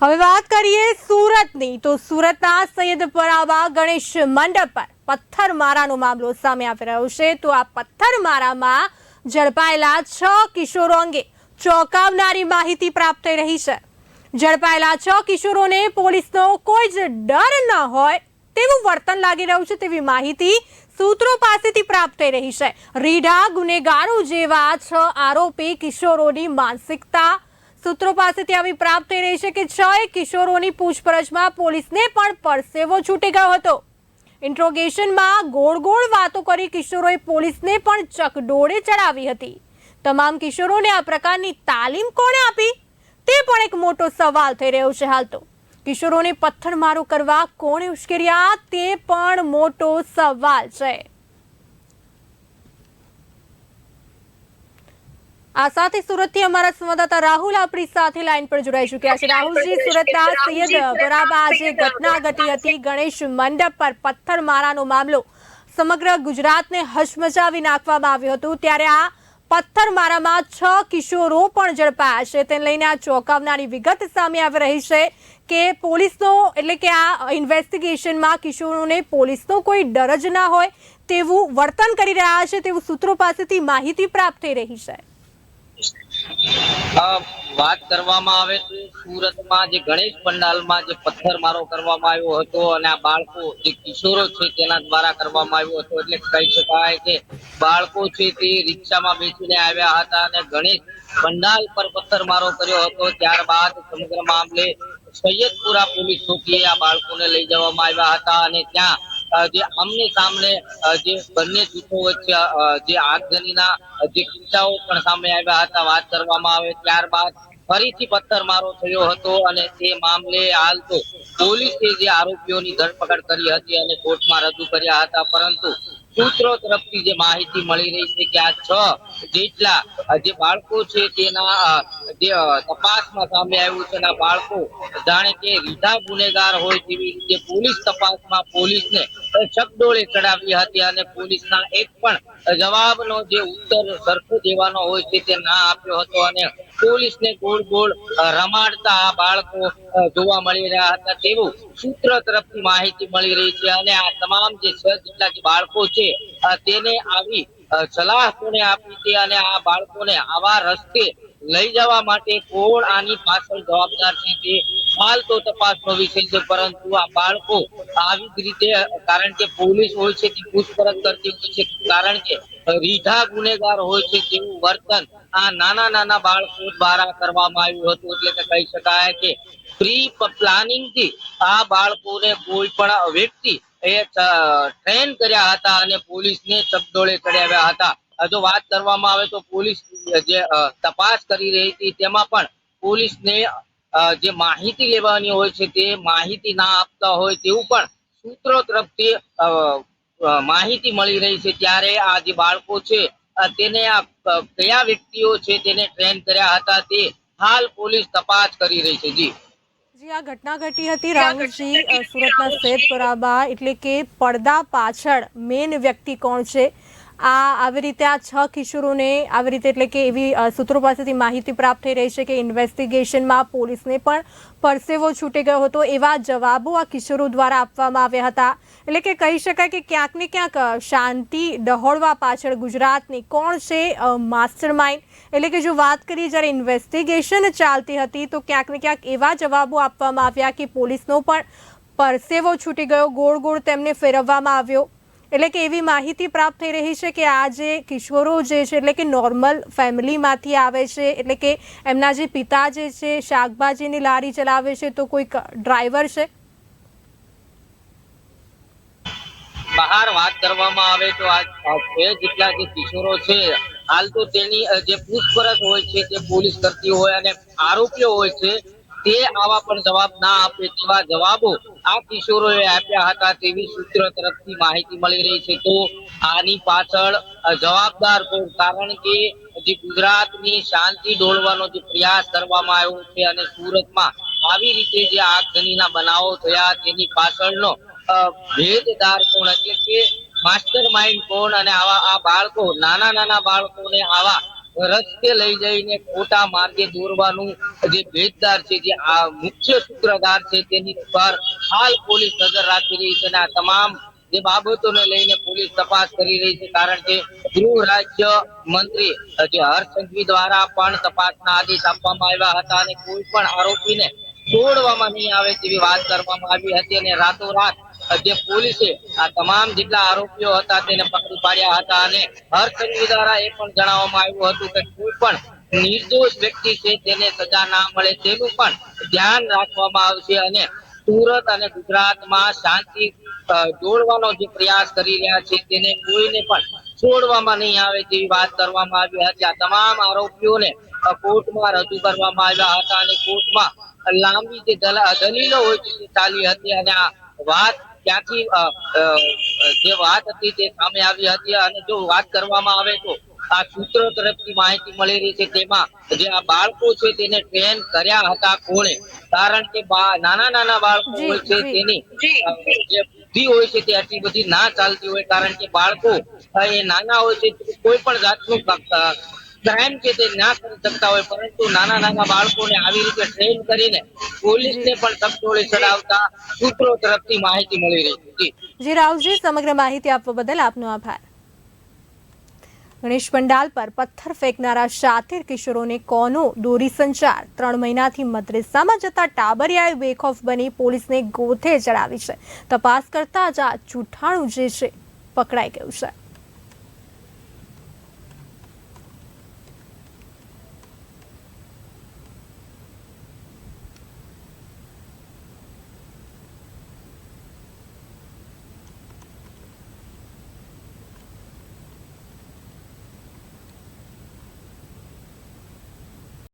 હવે વાત કરીએ સુરતની, તો સુરતના સૈયદપરામાં ગણેશ મંડપ પર પથ્થરમારાનો મામલો સામે આવી રહ્યો છે. તો આ પથ્થરમારામાં ઝડપાયેલા છ કિશોરો અંગે ચોંકાવનારી માહિતી પ્રાપ્ત થઈ રહી છે. ઝડપાયેલા છ કિશોરોને પોલીસનો કોઈ જ ડર ન હોય તેવું વર્તન લાગી રહ્યું છે તેવી માહિતી સૂત્રો પાસેથી પ્રાપ્ત થઈ રહી છે. રીઢા ગુનેગારો જેવા છ આરોપી કિશોરોની માનસિકતા સૂત્રો પાસેથી આવી પ્રાપ્ત થઈ રહી છે કે છ કિશોરોની પૂછપરછમાં પોલીસને પણ પરસેવો છૂટી ગયો હતો. ઇન્ટ્રોગેશનમાં ગોળ ગોળ વાતો કરી કિશોરોએ પોલીસને પણ ચકડોળે ચડાવી હતી. તમામ કિશોરોને આ પ્રકારની તાલીમ કોણે આપી? તે પણ એક મોટો સવાલ થઈ રહ્યો છે હાલ તો. કિશોરોને પથ્થરમારો કરવા કોણે ઉશ્કેર્યા? તે પણ મોટો સવાલ છે. આ સાથે સુરતથી અમારા સંવાદદાતા રાહુલ આપણી સાથે લાઈન પર જોડાઈ ચૂક્યા છે. રાહુલજી, સુરતના સૈયદ બરાબર આજે ઘટના ઘટી હતી. ગણેશ મંડપ પર પથ્થરમારાનો મામલો સમગ્ર ગુજરાતને હચમચાવી નાખવામાં આવ્યું હતું. ત્યારે આ પથ્થરમારામાં છ કિશોરો પણ ઝડપાયા છે. તેને લઈને આ ચોંકાવનારી વિગત સામે આવી રહી છે કે પોલીસનો, એટલે કે આ ઇન્વેસ્ટિગેશનમાં કિશોરોને પોલીસનો કોઈ ડર જ ના હોય તેવું વર્તન કરી રહ્યા છે તેવું સૂત્રો પાસેથી માહિતી પ્રાપ્ત થઈ રહી છે. વાત કરવામાં આવે તો સુરતમાં જે ગણેશ પંડાલમાં જે પથ્થરમારો કરવામાં આવ્યો હતો અને આ બાળકો જે કિશોરો છે તેના દ્વારા કરવામાં આવ્યો હતો એટલે કહી શકાય કે બાળકો છે તે રિક્ષામાં બેસીને આવ્યા હતા અને ગણેશ પંડાલ પર પથ્થરમારો કર્યો હતો. ત્યારબાદ સમગ્ર મામલે સૈયદપુરા પોલીસ ચોકીએ આ બાળકોને લઈ જવામાં આવ્યા હતા અને ત્યાં જે આમને સામને જે બંને જૂથો વચ્ચે જે આગજનીના જે કિસ્સાઓ પણ સામે આવ્યા હતા, વાત કરવામાં આવે ત્યારબાદ ફરીથી પથ્થરમારો થયો હતો અને તે મામલે હાલ તો પોલીસે જે આરોપીઓની ધરપકડ કરી હતી અને કોર્ટમાં રજૂ કર્યા હતા, પરંતુ સૂત્રો તરફથી જે માહિતી મળી રહી છે કે આ છ જેટલા જે બાળકો છે તેના તપાસમાં સામે આવ્યું છે બાળકો જાણે કે રીઢા ગુનેગાર હોય તેવી રીતે પોલીસ તપાસમાં પોલીસને ચકડોળે ચડાવી હતી અને પોલીસના એક પણ જવાબનો જે ઉત્તર સરખો દેવાનો હોય છે તે ના આપ્યો હતો અને પોલીસને ગોળ ગોળ રમાડતા આ બાળકો જોવા મળી રહ્યા હતા તેવું સૂત્ર તરફથી માહિતી મળી રહી છે અને આ તમામ જે છ જેટલા જે બાળકો છે તેને આવી સલાહ કોને આપી હતી અને આ બાળકોને આવા રસ્તે લઈ જવા માટે કોણ આની પાછળ જવાબદાર છે તે હાલ તો તપાસનો વિષય છે, પરંતુ આ બાળકો આવી રીતે, કારણ કે પોલીસ હોય છે તે પૂછપરછ કરતી હોય છે, કારણ કે રીઢા ગુનેગાર હોય છે તેવું વર્તન આ નાના નાના બાળકો દ્વારા કરવામાં આવ્યું હતું, એટલે કે કહી શકાય કે પ્રી પ્લાનિંગથી આ બાળકોને કોઈ પણ વ્યક્તિ એ ટ્રેન કર્યા હતા અને પોલીસને ચકડોળે ચડાવ્યા હતા. જો વાત કરવામાં આવે તો પોલીસ જે તપાસ કરી રહી હતી તેમાં પણ પોલીસને જે માહિતી લેવાની હોય છે તે માહિતી ના આપતા હોય તેવું પણ સૂત્રો તરફથી માહિતી મળી રહી છે. ત્યારે આ જે બાળકો છે તેને આ કયા વ્યક્તિઓ છે તેને ટ્રેન કર્યા હતા તે હાલ પોલીસ તપાસ કરી રહી છે. જી. જી આ ઘટના ઘટી હતી રાહુલજી સુરતના સૈદપુરામાં એટલે કે પડદા પાછળ મેન વ્યક્તિ કોણ છે? આ આવી રીતે આ છ કિશોરોને આવી રીતે એટલે કે એવી સૂત્રો પાસેથી માહિતી પ્રાપ્ત થઈ રહી છે કે ઇન્વેસ્ટિગેશનમાં પોલીસને પણ પરસેવો છૂટી ગયો હતો એવા જવાબો આ કિશોરો દ્વારા આપવામાં આવ્યા હતા. એટલે કે કહી શકાય કે ક્યાંક ને ક્યાંક શાંતિ ડહોળવા પાછળ ગુજરાતની કોણ છે માસ્ટર માઇન્ડ એટલે કે જો વાત કરીએ જ્યારે ઇન્વેસ્ટિગેશન ચાલતી હતી તો ક્યાંક ને ક્યાંક એવા જવાબો આપવામાં આવ્યા કે પોલીસનો પણ પરસેવો છૂટી ગયો ગોળ ગોળ તેમને ફેરવવામાં આવ્યો. એટલે કે એવી માહિતી પ્રાપ્ત થઈ રહી છે કે આ જે કિશોરો જે છે, એટલે કે નોર્મલ ફેમિલીમાંથી આવે છે, એટલે કે એમના જે પિતા જે છે, શાકભાજીની લારી ચલાવે છે, તો કોઈક ડ્રાઈવર છે? બહાર વાત કરવામાં આવે તો આ બે જેટલા જે કિશોરો છે, હાલ તો તેની જે પૂછપરછ હોય છે તે પોલીસ કરતી હોય અને આરોપીઓ હોય છે તે આવા પણ જવાબ ના આપે તેવા જવાબો આ કિશોરોએ આપ્યા હતા તેવી સૂત્ર તરફથી માહિતી મળી રહી છે. તો આની પાછળ જવાબદાર કોણ? કારણ કે જે ગુજરાતની શાંતિ ડોળવાનો જે પ્રયાસ કરવામાં આવ્યો છે અને સુરતમાં આવી રીતે જે આગજનીના બનાવો થયા, તેની પાછળનો ભેદદાર કોણ? એટલે કે માસ્ટર માઇન્ડ કોણ? અને આવા આ બાળકો નાના નાના બાળકોને આવા રસ્તે લઈ જઈને ખોટા માર્ગે દોરવાનું જે ભેદદાર છે, જે આ મુખ્ય સૂત્રધાર છે, તેની પર હાલ પોલીસ નજર રાખી રહી છે અને આ તમામ જે બાબતોને લઈને પોલીસ તપાસ કરી રહી છે, કારણ કે ગૃહ રાજ્ય મંત્રી જે હર્ષ દ્વારા પણ તપાસના આદેશ આપવામાં આવ્યા હતા અને કોઈ પણ આરોપીને છોડવામાં નહીં આવે તેવી વાત કરવામાં આવી હતી અને રાતોરાત જે પોલીસે આ તમામ જેટલા આરોપીઓ હતા તેને પકડી પાડ્યા હતા અને હર્ષ દ્વારા એ પણ જણાવવામાં આવ્યું હતું કે કોઈ પણ નિર્દોષ વ્યક્તિ છે તેને સજા ના મળે તેનું પણ ધ્યાન રાખવામાં આવશે અને સુરત અને ગુજરાતમાં શાંતિ દોડવાનો જે પ્રયાસ કરી રહ્યા છે તેને કોઈને પણ છોડવામાં નહીં આવે તેવી વાત કરવામાં આવી હતી. આ તમામ આરોપીઓને કોર્ટમાં રજૂ કરવામાં આવ્યા હતા અને કોર્ટમાં લાંબી જે દલીલો હોય છે ચાલી હતી અને આ વાત અ, જે વાત હતી તે સામે આવી હતી અને જો વાત કરવામાં આવે તો આ સૂત્રો તરફથી માહિતી મળી રહી છે તેમાં જે આ બાળકો છે તેને ટ્રેન કર્યા હતા કોણે. કારણ કે નાના નાના બાળકો હોય છે તેની જે બુદ્ધિ હોય છે તે આટલી બધી ના ચાલતી હોય. કારણ કે બાળકો એ નાના હોય છે કોઈ પણ જાતનું ક્રાઇમ કે તે ના કરી શકતા હોય, પરંતુ નાના નાના બાળકોને આવી રીતે ટ્રેન કરીને પોલીસને પણ તકડોળે ચડાવતા સૂત્રો તરફથી માહિતી મળી રહી છે. જી. રાવજી સમગ્ર માહિતી આપવા બદલ આપનો આભાર. ગણેશ પંડાલ પર પથ્થર ફેંકનારા શાતિર કિશોરોને કોનો દોરી સંચાર? ત્રણ મહિનાથી મદ્રેસામાં જતા ટાબરિયાએ બેખોફ બની પોલીસને ગોથે ચડાવી છે. તપાસ કરતા જ આ જૂઠાણું જે છે, પકડાઈ ગયું છે.